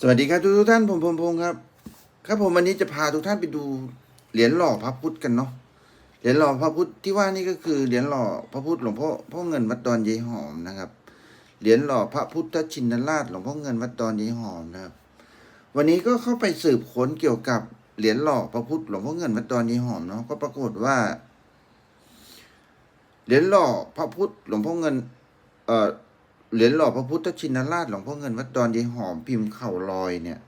สวัสดีครับทุกๆท่านผมพงพงศ์ครับ ครับผมวันนี้จะพาทุกท่านไปดูเหรียญหล่อพระพุทธกันเนาะเหรียญหล่อพระพุทธที่ว่านี่ก็คือเหรียญหล่อพระพุทธหลวงพ่อพ่อเงินวัดดอนยายหอมนะครับเหรียญหล่อพระพุทธชินราชหลวงพ่อเงินวัดดอนยายหอมนะครับ วันนี้ก็เข้าไปสืบค้นเกี่ยวกับเหรียญหล่อพระพุทธหลวงพ่อเงินวัดดอนยายหอมเนาะก็ปรากฏว่าเหรียญหล่อพระพุทธหลวงพ่อเงิน เอ่อ เหรียญหล่อพระพุทธชินราชหลวงพ่อเงินวัดดอนยายหอมพิมพ์เข่าลอยเนี่ย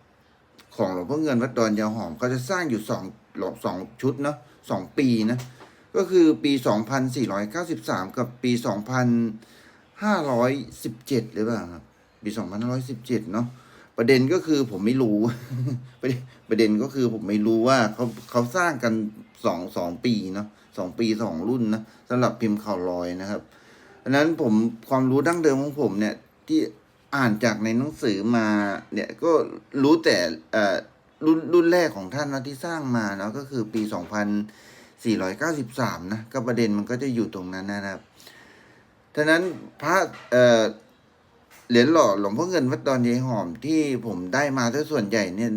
ของหลวงพ่อเงินวัดดอนยายหอมเขาจะสร้างอยู่สองหลอสองชุดเนาะสองปีนะ ก็คือปีสองพันสี่ร้อยเก้าสิบสามกับปีสองพันห้าร้อยสิบเจ็ดหรือเปล่าครับปีสองพันห้าร้อยสิบเจ็ดเนาะประเด็นก็คือผมไม่รู้ ประเด็นประเด็นก็คือผมไม่รู้ว่าเขาเขาสร้างกันสองสองปีเนาะสองปีสองรุ่นนะสำหรับพิมพ์เข่าลอยนะครับ อันนั้นผมความรู้ดั้งเดิมของผมเนี่ยที่อ่านจากในหนังสือมาเนี่ยก็รู้แต่เอ่อรุ่นรุ่นแรกของท่านนะที่สร้างมาเนาะก็คือปี 2493 นะก็ประเด็นมันก็จะอยู่ตรงนั้นนะครับฉะนั้นพระเอ่อเหรียญหล่อหลวงพ่อเงินวัดดอนยายหอมที่ผมได้มาถ้าส่วนใหญ่เนี่ย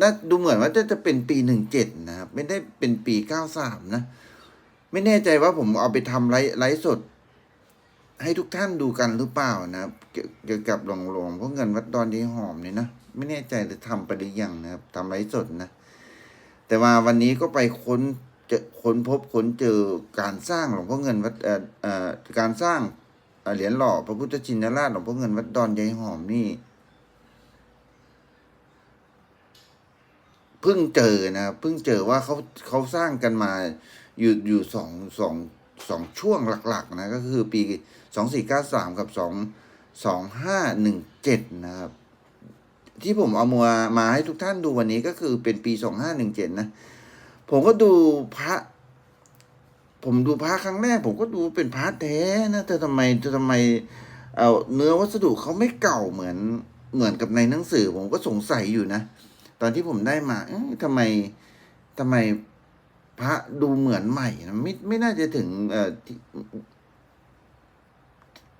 น่าดูเหมือนว่าจะจะเป็นปี17นะครับ ไม่ได้เป็นปี93นะ ไม่แน่ใจว่าผมเอาไปทำไลฟ์ไลฟ์สด ให้ทุกท่านดูกันหรือเปล่านะครับ เกี่ยวกับหลวงหลวงพ่อเงินวัดดอนยายหอมเนี่ยนะ ไม่แน่ใจจะทำไปหรือยังนะครับทำไลฟ์สดนะ แต่ว่าวันนี้ก็ไปค้นเจอค้นพบค้นเจอการสร้างหลวงพ่อเงินวัดเอ่อเอ่อการสร้างเหรียญหล่อพระพุทธชินราชหลวงพ่อเงินวัดดอนยายหอมนี่เพิ่งเจอนะเพิ่งเจอว่าเขาเขาสร้างกันมาอยู่อยู่สองสอง สองช่วงหลักๆนะก็คือปีสองสี่เก้าสามกับสองสองห้าหนึ่งเจ็ดนะครับ ที่ผมเอามามาให้ทุกท่านดูวันนี้ก็คือเป็นปีสองห้าหนึ่งเจ็ดนะ ผมก็ดูพระ ผมดูพระครั้งแรก ผมก็ดูเป็นพระแท้นะแต่ทำไมทำไมเอาเนื้อวัสดุเขาไม่เก่าเหมือนเหมือนกับในหนังสือ ผมก็สงสัยอยู่นะ ตอนที่ผมได้มาทำไมทำไม พระดูเหมือนใหม่นะไม่ไม่น่าจะถึงเอ่อที่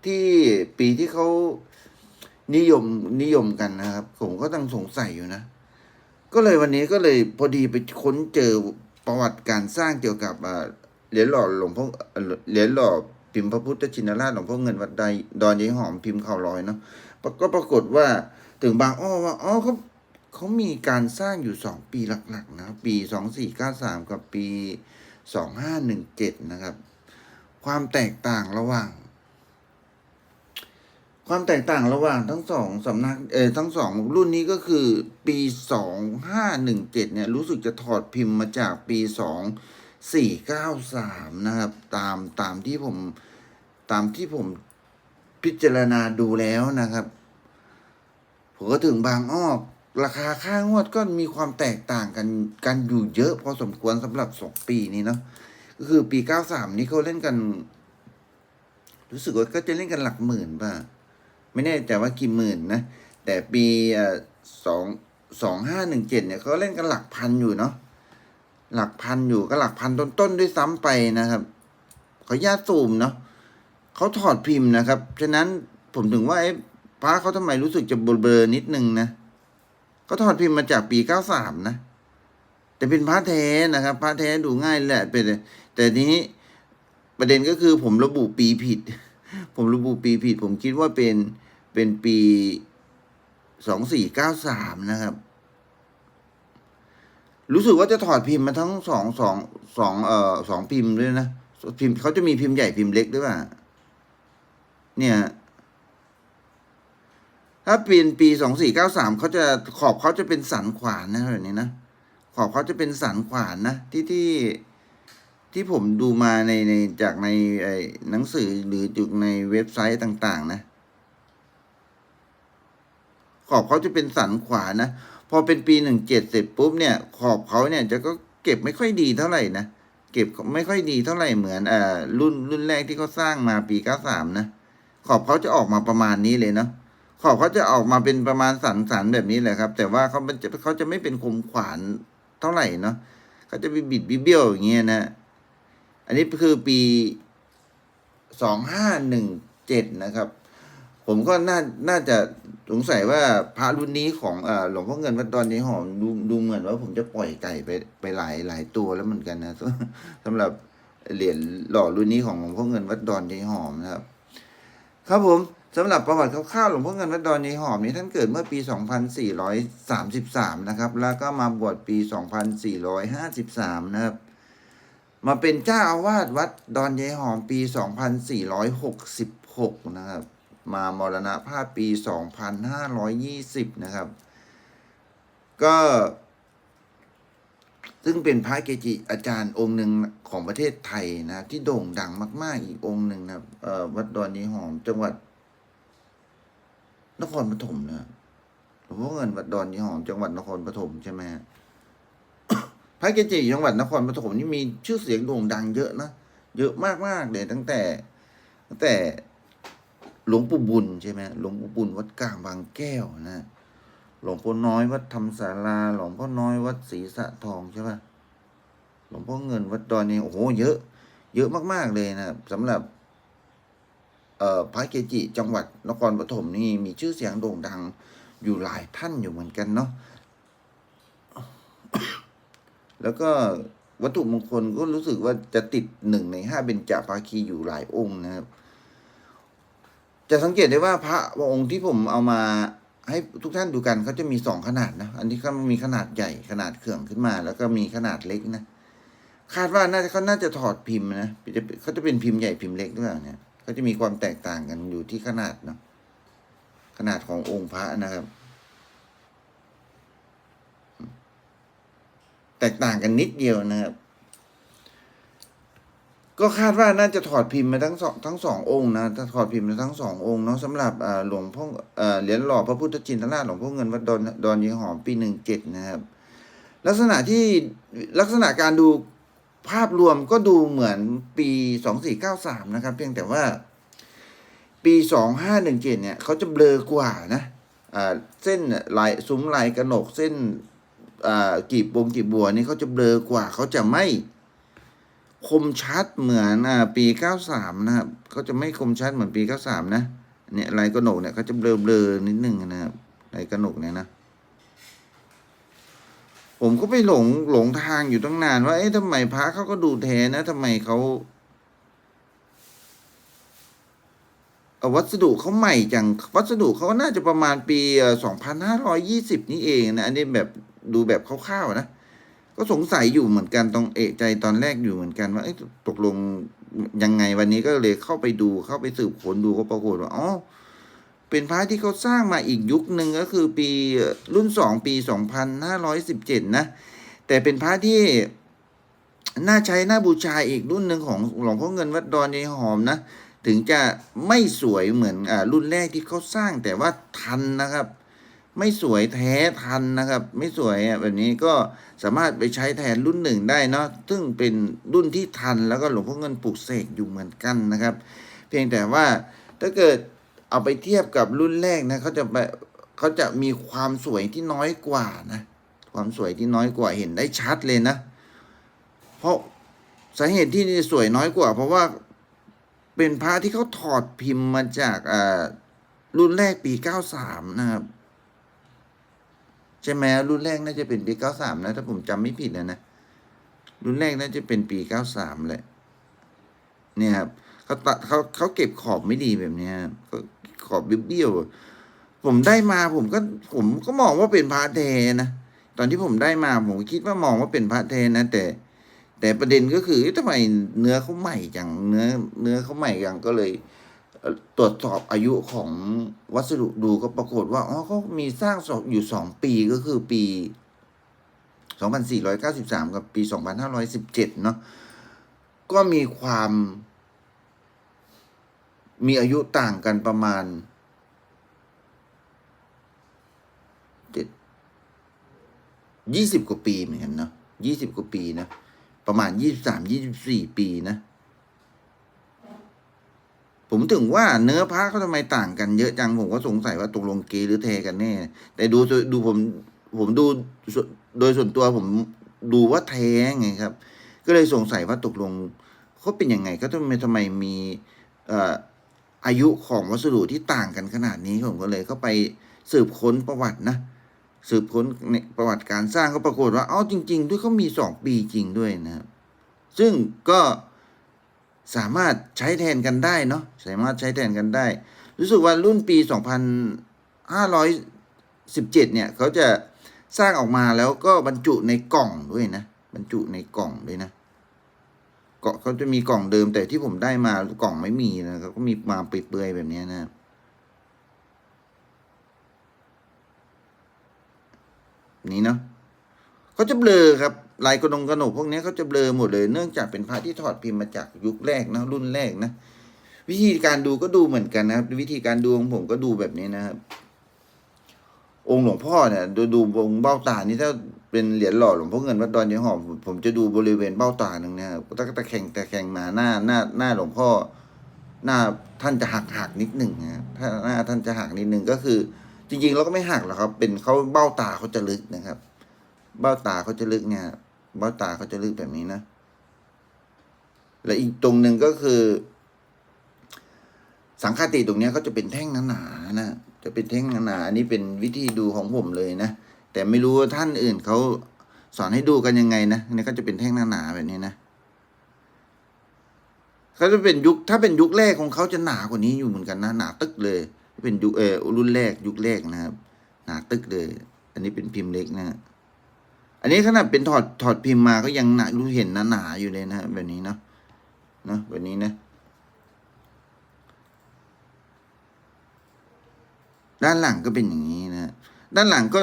ที่ปีที่เขานิยมนิยมกันนะครับ ผมก็ต้องสงสัยอยู่นะ ก็เลยวันนี้ก็เลยพอดีไปค้นเจอประวัติการสร้างเกี่ยวกับเหรียญหล่อหลวงพ่อเหรียญหล่อพิมพ์พระพุทธชินราชหลวงพ่อเงินวัดใดดอนยายหอมพิมพ์ข่าวลอยเนาะก็ปรากฏว่าถึงบางอ้อว่าอ๋อเขา เขามีการสร้างอยู่สองปีหลักๆ นะปีสองสี่เก้าสามกับปีสองห้าหนึ่งเจ็ดนะครับ ความแตกต่างระหว่าง ความแตกต่างระหว่างทั้งสองสำนักเออทั้งสองรุ่นนี้ก็คือปีสองห้าหนึ่งเจ็ดเนี่ย รู้สึกจะถอดพิมพ์มาจากปีสองสี่เก้าสามนะครับ ตามตามที่ผมตามที่ผมพิจารณาดูแล้วนะครับ ผมก็ถึงบางอ้อ ราคาค่างวดก็มีความแตกต่างกันกันอยู่เยอะพอสมควรสำหรับสองปีนี้เนาะก็คือปีเก้าสามนี้เขาเล่นกัน รู้สึกว่าก็จะเล่นกันหลักหมื่นป่ะ ไม่แน่ใจว่ากี่หมื่นนะ แต่ปีสองสองห้าหนึ่งเจ็ดเนี่ยเขาเล่นกันหลักพันอยู่เนาะหลักพันอยู่ก็หลักพันต้นๆด้วยซ้ำไปนะครับเขออนุญาตซูมเนาะเขาถอดพิมพ์นะครับ ฉะนั้นผมถึงว่าไอ้พระเขาทำไมรู้สึกจะเบลอๆนิดนึงนะ เขาถอดพิมพ์มาจากปีเก้าสามนะ แต่เป็นพระแท้นะครับพระแท้ดูง่ายแหละเป็น แต่นี้ประเด็นก็คือผมระบุปีผิด ผมระบุปีผิด ผมคิดว่าเป็นเป็นปีสองสี่เก้าสามนะครับ รู้สึกว่าจะถอดพิมพ์มาทั้งสองสองสองเอ่อสองพิมพ์ด้วยนะพิมพ์เขาจะมีพิมพ์ใหญ่พิมพ์เล็กด้วยป่ะเนี่ย ถ้าเป็นปีสองสี่เก้าสามเขาจะขอบเขาจะเป็นสันขวานนะแบบนี้นะ ขอบเขาจะเป็นสันขวานนะ ที่ที่ที่ผมดูมาในในจากในไอ้หนังสือหรือจากในเว็บไซต์ต่าง ๆ นะ ขอบเขาจะเป็นสันขวานะ พอเป็นปีหนึ่งเจ็ดเสร็จปุ๊บเนี่ย ขอบเขาเนี่ยจะก็เก็บไม่ค่อยดีเท่าไหร่นะเก็บไม่ค่อยดีเท่าไหร่เหมือนอ่ารุ่นรุ่นแรกที่เขาสร้างมาปีเก้าสามนะ ขอบเขาจะออกมาประมาณนี้เลยเนาะ ขอบเขาจะออกมาเป็นประมาณสันสันแบบนี้แหละครับ แต่ว่าเขาจะเขาจะไม่เป็นคมขวานเท่าไหร่เนาะเขาจะบิดบิดเบี้ยวอย่างเงี้ยนะ อันนี้คือปีสองห้าหนึ่งเจ็ดนะครับ ผมก็น่าน่าจะสงสัยว่าพระรุ่นนี้ของอหลวงพ่อเงินวัดดอนยายหอมดูดูเหมือนว่าผมจะปล่อยไก่ไปไปหลายหลายตัวแล้วเหมือนกันนะสำหรับเหรียญหล่อรุ่นนี้ของหลวงพ่อเงินวัดดอนยายหอมนะครับ ครับผม สำหรับประวัติคร่าวๆหลวงพ่อเงินวัดดอนยายหอมนี้ท่านเกิดเมื่อปี 2433 นะครับ แล้วก็มาบวชปี 2453 นะครับ มาเป็นเจ้าอาวาสวัดดอนยายหอมปี 2466 นะครับ มามรณภาพปี 2520 นะครับ ก็ ซึ่งเป็นพระเกจิอาจารย์องค์หนึ่งของประเทศไทยนะที่โด่งดังมาก ๆ อีกองค์หนึ่งนะวัดดอนยายหอมจังหวัด นครปฐมนะหลวงพ่อเงินวัดดอนยายหอมจังหวัดนครปฐมใช่ไหมฮะพระเกจิจังหวัดนครปฐมนี่มีชื่อเสียงโด่งดังเยอะนะเยอะมากๆเลยตั้งแต่ ตั้งแต่หลวงปู่บุญใช่ไหมหลวงปู่บุญวัดกลางบางแก้วนะหลวงพ่อน้อยวัดธรรมศาลา หลวงพ่อน้อยวัดศรีสะทองใช่ปะหลวงพ่อเงินวัดดอนนี่โอ้โหเยอะ เยอะมากๆเลยนะครับสำหรับ พระเกจิจังหวัดนครปฐมนี่มีชื่อเสียงโด่งดังอยู่หลายท่านอยู่เหมือนกันเนาะแล้วก็วัตถุมงคลก็รู้สึกว่าจะติดหนึ่งในห้าเบญจภาคีอยู่หลายองค์นะครับ จะสังเกตได้ว่าพระองค์ที่ผมเอามาให้ทุกท่านดูกันเขาจะมีสองขนาดนะ อันนี้ก็มีขนาดใหญ่ขนาดเครื่องขึ้นมา แล้วก็มีขนาดเล็กนะ คาดว่าน่าจะเขาน่าจะถอดพิมพ์นะจะเขาจะเป็นพิมพ์ใหญ่พิมพ์เล็กด้วยเนี่ย เขาจะมีความแตกต่างกันอยู่ที่ขนาดเนาะขนาดขององค์พระนะครับ แตกต่างกันนิดเดียวนะครับ ก็คาดว่าน่าจะถอดพิมพ์มาทั้งสองทั้งสององค์นะถ้าถอดพิมพ์มาทั้งสององค์เนาะสำหรับหลวงพ่อเหรียญหล่อพระพุทธชินราชหลวงพ่อเงินวัดดอนดอนยีหอมปีหนึ่งเจ็ดนะครับ ลักษณะที่ลักษณะการดู ภาพรวมก็ดูเหมือนปีสองสี่เก้าสามนะครับ เพียงแต่ว่าปีสองห้าหนึ่งเจ็ดเนี่ยเขาจะเบลอกว่านะเส้นลายซุ้มลายกระหนกเส้นกีบบงกีบบัวนี่เขาจะเบลอกว่าเขาจะไม่คมชัดเหมือนอปีเก้าสามนะครับเขาจะไม่คมชัดเหมือนปีเก้าสามนะเนี่ยลายกระหนกเนี่ยเขาจะเบลอเบลอๆนิดนึงนะครับลายกระหนกเนี่ยนะ ผมก็ไปหลงหลงทางอยู่ตั้งนาน ว่า เอ๊ะทำไมพระเขาก็ดูแท้นะทำไมเขาเอาวัสดุเขาใหม่จังวัสดุเขาน่าจะประมาณปีสองพันห้าร้อยี่สิบนี่เองนะ อันนี้แบบดูแบบคร่าวๆนะ ก็สงสัยอยู่เหมือนกันต้องเอะใจตอนแรกอยู่เหมือนกันว่าตกลงยังไงวันนี้ก็เลยเข้าไปดูเข้าไปสืบค้นดูก็ปรากฏว่าอ๋อ เป็นพระที่เขาสร้างมาอีกยุคหนึ่งก็คือปีรุ่นสองปีสองพันห้าร้อยสิบเจ็ดนะ แต่เป็นพระที่น่าใช้น่าบูชาอีกรุ่นหนึ่งของหลวงพ่อเงินวัดดอนยายหอมนะ ถึงจะไม่สวยเหมือนอ่ารุ่นแรกที่เขาสร้างแต่ว่าทันนะครับ ไม่สวยแท้ทันนะครับ ไม่สวยแบบนี้ก็สามารถไปใช้แทนรุ่นหนึ่งได้เนาะซึ่งเป็นรุ่นที่ทันแล้วก็หลวงพ่อเงินปลูกเสกอยู่เหมือนกันนะครับ เพียงแต่ว่าถ้าเกิด เอาไปเทียบกับรุ่นแรกนะเขาจะไปเขาจะมีความสวยที่น้อยกว่านะ ความสวยที่น้อยกว่าเห็นได้ชัดเลยนะ เพราะสาเหตุที่สวยน้อยกว่า เพราะว่าเป็นพระที่เขาถอดพิมพ์มาจากอ่ารุ่นแรกปีเก้าสามนะครับใช่ไหมรุ่นแรกน่าจะเป็นปีเก้าสามนะถ้าผมจำไม่ผิดนะนะรุ่นแรกน่าจะเป็นปีเก้าสามแหละเนี่ยครับเขาตัดเขาเขาเก็บขอบไม่ดีแบบนี้ยเขอบเบี้ยวผมได้มาผมก็ผมก็มองว่าเป็นพระแท้นะตอนที่ผมได้มาผมคิดว่ามองว่าเป็นพระแท้นะแต่ แต่ประเด็นก็คือทำไมเนื้อเขาใหม่จังเนื้อ เนื้อเขาใหม่จังก็เลย ตรวจสอบอายุของวัสดุดูก็ปรากฏว่าอ๋อเขามีสร้างอยู่สองปีก็คือปี2493กับปี2517เนาะก็มีความ มีอายุต่างกันประมาณเจ็ดยี่สิบกว่าปีเหมือนกันเนาะยี่สิบกว่าปีนะ ประมาณยี่สิบสามยี่สิบสี่ปีนะ ผมถึงว่าเนื้อพระเขาทำไมต่างกันเยอะจัง ผมก็สงสัยว่าตกลงเกหรือเทกันแน่ แต่ดูดูผม ผมดูโดยส่วนตัวผมดูว่าแท้ไงครับ ก็เลยสงสัยว่าตกลงเขาเป็นยังไงเขาทำไมทำไมมีเอายุของวัสดุที่ต่างกันขนาดนี้ผมก็เลยเข้าไปสืบค้นประวัตินะ สืบค้นในประวัติการสร้างก็ปรากฏว่าอ้าจริง ๆ ด้วยเขามีสองปีจริงด้วยนะครับซึ่งก็สามารถใช้แทนกันได้เนาะสามารถใช้แทนกันได้ รู้สึกว่ารุ่นปี 2517 เนี่ย เขาจะสร้างออกมาแล้วก็บรรจุในกล่องด้วยนะ บรรจุในกล่องด้วยนะ เกาะเขาจะมีกล่องเดิมแต่ที่ผมได้มากล่องไม่มีนะเขาก็มีมาเปื่อยๆแบบนี้นะนี้เนาะเขาจะเบลอครับลายกระดงกระหนกพวกนี้เขาจะเบลอหมดเลย เนื่องจากเป็นพระที่ถอดพิมพ์มาจากยุคแรกนะรุ่นแรกนะ วิธีการดูก็ดูเหมือนกันนะครับ วิธีการดูของผมก็ดูแบบนี้นะครับ องค์หลวงพ่อเนี่ยดูดูองค์เบ้าตานี่ถ้าเป็นเหรียญหล่อหลวงพ่อเงินวัดดอนยายหอมผมจะดูบริเวณเบ้าตาหนึ่งนะครับตะตะแคงตะแคงมาหน้าหน้าหน้าหลวงพ่อ หน้าท่านจะหักหักนิดหนึ่งนะถ้าหน้าท่านจะหักนิดหนึ่งก็คือ จริงๆเราก็ไม่หักหรอกครับ เป็นเขาเบ้าตาเขาจะลึกนะครับ เบ้าตาเขาจะลึกเนี่ย เบ้าตาเขาจะลึกแบบนี้นะ และอีกตรงหนึ่งก็คือ สังคติตรงเนี้ยเขาจะเป็นแท่งหนาๆนะ จะเป็นแท่งหนาอันนี้เป็นวิธีดูของผมเลยนะ แต่ไม่รู้ว่าท่านอื่นเขาสอนให้ดูกันยังไงนะอันนี้ก็จะเป็นแท่งหนาๆแบบนี้นะเขาจะเป็นยุคถ้าเป็นยุคแรกของเขาจะหนากว่านี้อยู่เหมือนกันนะหนาตึกเลย เป็นยุคเออรุ่นแรกยุคแรกนะครับ หนาตึกเลย อันนี้เป็นพิมพ์เล็กนะอันนี้ขนาดเป็นถอดถอดพิมพ์มาก็ยังหนารู้เห็นหนาๆอยู่เลยนะแบบนี้เนาะเนาะแบบนี้นะ ด้านหลังก็เป็นอย่างนี้นะด้านหลังก็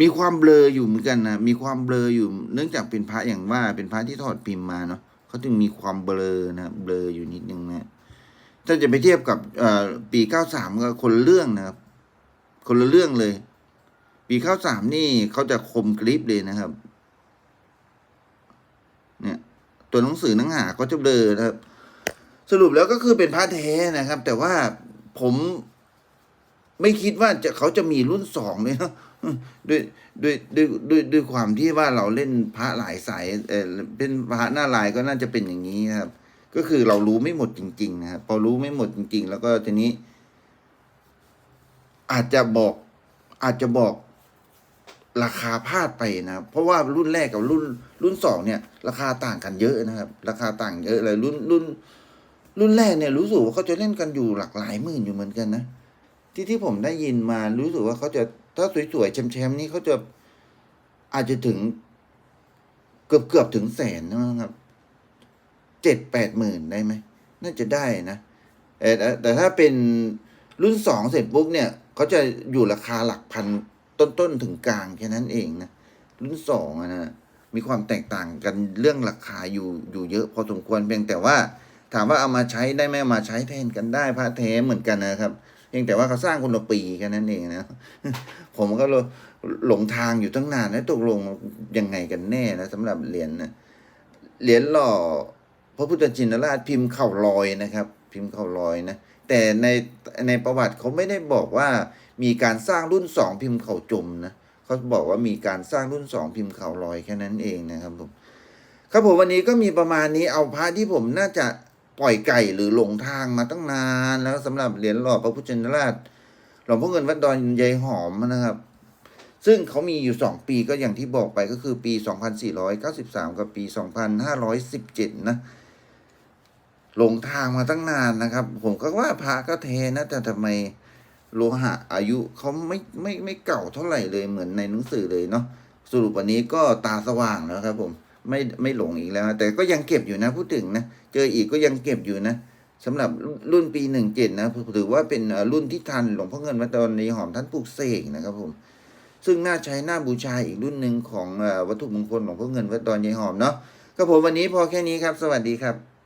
มีความเบลออยู่เหมือนกันนะมีความเบลออยู่ เนื่องจากเป็นพระอย่างว่าเป็นพระที่ถอดพิมพ์มาเนาะเขาจึงมีความเบลอนะเบลออยู่นิดนึงนะถ้าจะไปเทียบกับปีเก้าสามก็คนเรื่องนะครับ คนละเรื่องเลย ปีเก้าสามนี่เขาจะคมกริบเลยนะครับ เนี่ย ตัวหนังสือหนังหาก็จะเบลอนะครับ สรุปแล้วก็คือเป็นพระแท้นะครับ แต่ว่าผม ไม่คิดว่าจะเขาจะมีรุ่นสองเลยนะด้วยด้วยด้วยด้วยด้วยความที่ว่าเราเล่นพระหลายสายเออเป็นพระหน้าลายก็น่าจะเป็นอย่างนี้ครับ ก็คือเรารู้ไม่หมดจริง ๆ นะครับพอรู้ไม่หมดจริง ๆ แล้วก็ทีนี้ อาจจะบอกอาจจะบอกราคาพลาดไปนะครับ เพราะว่ารุ่นแรกกับรุ่น รุ่นสองเนี่ย ราคาต่างกันเยอะนะครับ ราคาต่างเยอะเลยรุ่นรุ่น รุ่นแรกเนี่ยรู้สึกว่าเขาจะเล่นกันอยู่หลักหลายหมื่นอยู่เหมือนกันนะ ที่ที่ผมได้ยินมารู้สึกว่าเขาจะถ้าสวยๆแชมป์ๆนี่เขาจะอาจจะถึงเกือบเกือบถึงแสนนะครับเจ็ดแปดหมื่นได้ไหมน่าจะได้นะแต่แต่ถ้าเป็นรุ่นสองเสร็จปุ๊บเนี่ยเขาจะอยู่ราคาหลักพันต้นๆถึงกลางแค่นั้นเองนะรุ่นสองนะมีความแตกต่างกันเรื่องราคาอยู่อยู่เยอะพอสมควรเพียงแต่ว่า ถามว่าเอามาใช้ได้ไหมมาใช้แทนกันได้พระแท้เหมือนกันนะครับ เพียงแต่ว่าเขาสร้างคนละปีแค่นั้นเองนะ ผมก็หลงทางอยู่ตั้งนานนะตกลงยังไงกันแน่นะสำหรับเหรียญนะเหรียญหล่อพระพุทธชินราชพิมพ์เข่าลอยนะครับ พิมพ์เข่าลอยนะแต่ในในประวัติเขาไม่ได้บอกว่ามีการสร้างรุ่นสองพิมพ์เข่าจมนะเขาบอกว่ามีการสร้างรุ่นสองพิมพ์เข่าลอยแค่นั้นเองนะครับผมครับผมวันนี้ก็มีประมาณนี้เอาพระที่ผมน่าจะ ปล่อยไก่หรือหลงทางมาตั้งนาน แล้วสำหรับเหรียญหล่อพระพุทธชินราชหลวงพ่อเงินวัดดอนยายหอมนะครับ ซึ่งเขามีอยู่สองปีก็อย่างที่บอกไปก็คือปี 2493 กับปี 2517 นะหลงทางมาตั้งนานนะครับ ผมก็ว่าพระก็เทนะแต่ทำไมโลหะอายุเขาไม่ไม่ไม่เก่าเท่าไหร่เลยเหมือนในหนังสือเลยเนาะสรุปวันนี้ก็ตาสว่างแล้วครับผม ไม่ไม่หลงอีกแล้ว แต่ก็ยังเก็บอยู่นะพูดถึงนะเจออีกก็ยังเก็บอยู่นะสำหรับรุ่นปีหนึ่งเจ็ดนะถือว่าเป็นรุ่นที่ทันหลวงพ่อเงินวัดดอนนี้หอมท่านปลูกเสกนะครับผมซึ่งน่าใช้น่าบูชาอีกรุ่นหนึ่งของวัตถุมงคลหลวงพ่อเงินวัดดอนยายหอมเนาะครับผมวันนี้พอแค่นี้ครับ สวัสดีครับ